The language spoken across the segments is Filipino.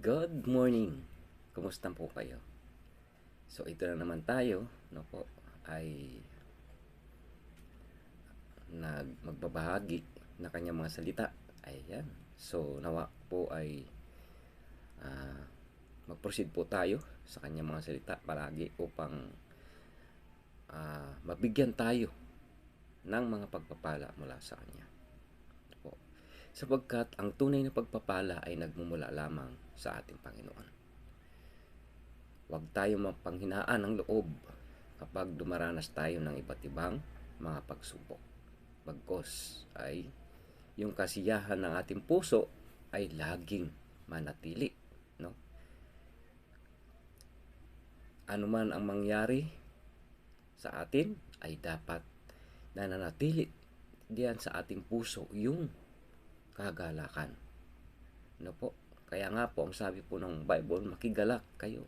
Good morning. Kumusta po kayo? So ito na naman tayo, no po, ay nag magbabahagi na kanyang mga salita. Ayan. So nawa po ay ah, mag-proceed po tayo sa kanyang mga salita palagi upang ah, mabigyan tayo ng mga pagpapala mula sa kanya. Sapagkat ang tunay na pagpapala ay nagmumula lamang sa ating Panginoon. Huwag tayo mapanghinaan ng loob kapag dumaranas tayo ng iba't ibang mga pagsubok. Bagkos ay yung kasiyahan ng ating puso ay laging manatili. No? Ano man ang mangyari sa atin ay dapat nananatili diyan sa ating puso yung kagalakan. Ano po? Kaya nga po, ang sabi po ng Bible, makigalak kayo.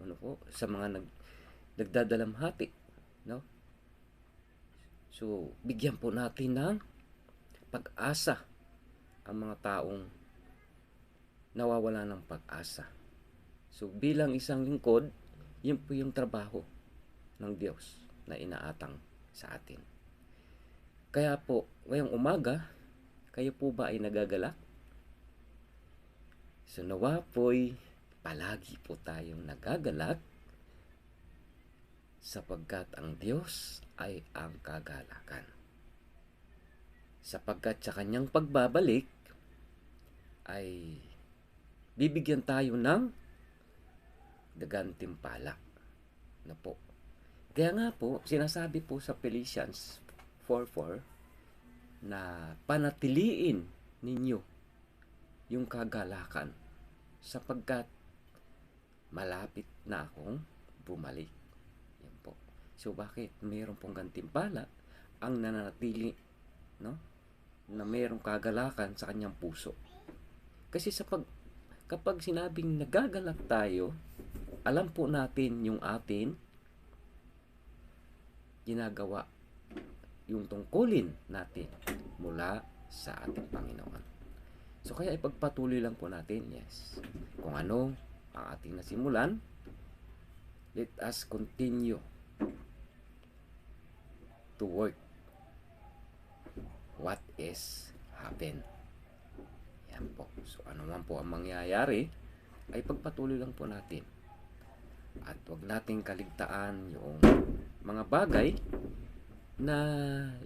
Ano po? Sa mga nag, nagdadalamhati. No? So, bigyan po natin ng pag-asa ang mga taong nawawala ng pag-asa. So, bilang isang lingkod, yun po yung trabaho ng Diyos na inaatang sa atin. Kaya po, ngayong umaga, kayo po ba ay nagagalak? So nawa po'y palagi po tayong nagagalak sapagkat ang Diyos ay ang kagalakan. Sapagkat sa kanyang pagbabalik ay bibigyan tayo ng dagantimpala na po. Kaya nga po, sinasabi po sa Philippians 4.4 na panatiliin ninyo yung kagalakan sapagkat malapit na akong bumalik. Yan po. So bakit mayroon pong gantimpala ang nananatili no? na mayroong kagalakan sa kanyang puso. Kasi sa pag kapag sinabing nagagalak tayo, alam po natin yung atin ginagawa yung tungkulin natin mula sa ating Panginoon. So kaya ipagpatuloy lang po natin, yes. Kung ano ang ating nasimulan, let us continue to work what is happen. Yan po. So ano man po ang mangyayari, ay pagpatuloy lang po natin. At wag nating kaligtaan yung mga bagay na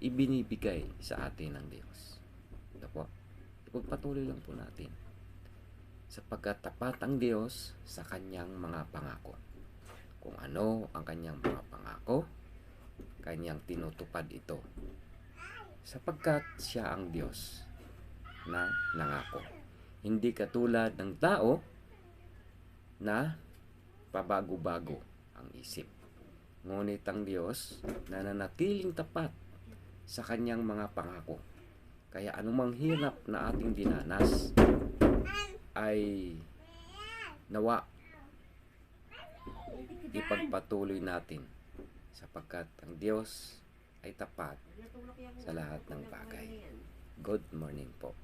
ibinibigay sa atin ng Diyos. Ito po. Ipagpatuloy lang po natin. Sapagkat tapat ang Diyos sa kanyang mga pangako. Kung ano ang kanyang mga pangako, kanyang tinutupad ito. Sapagkat siya ang Diyos na nangako. Hindi katulad ng tao na pabago-bago ang isip. Ngunit ang Diyos na nanatiling tapat sa kanyang mga pangako. Kaya anumang hirap na ating dinanas ay nawa ipagpatuloy natin sapagkat ang Diyos ay tapat sa lahat ng bagay. Good morning po.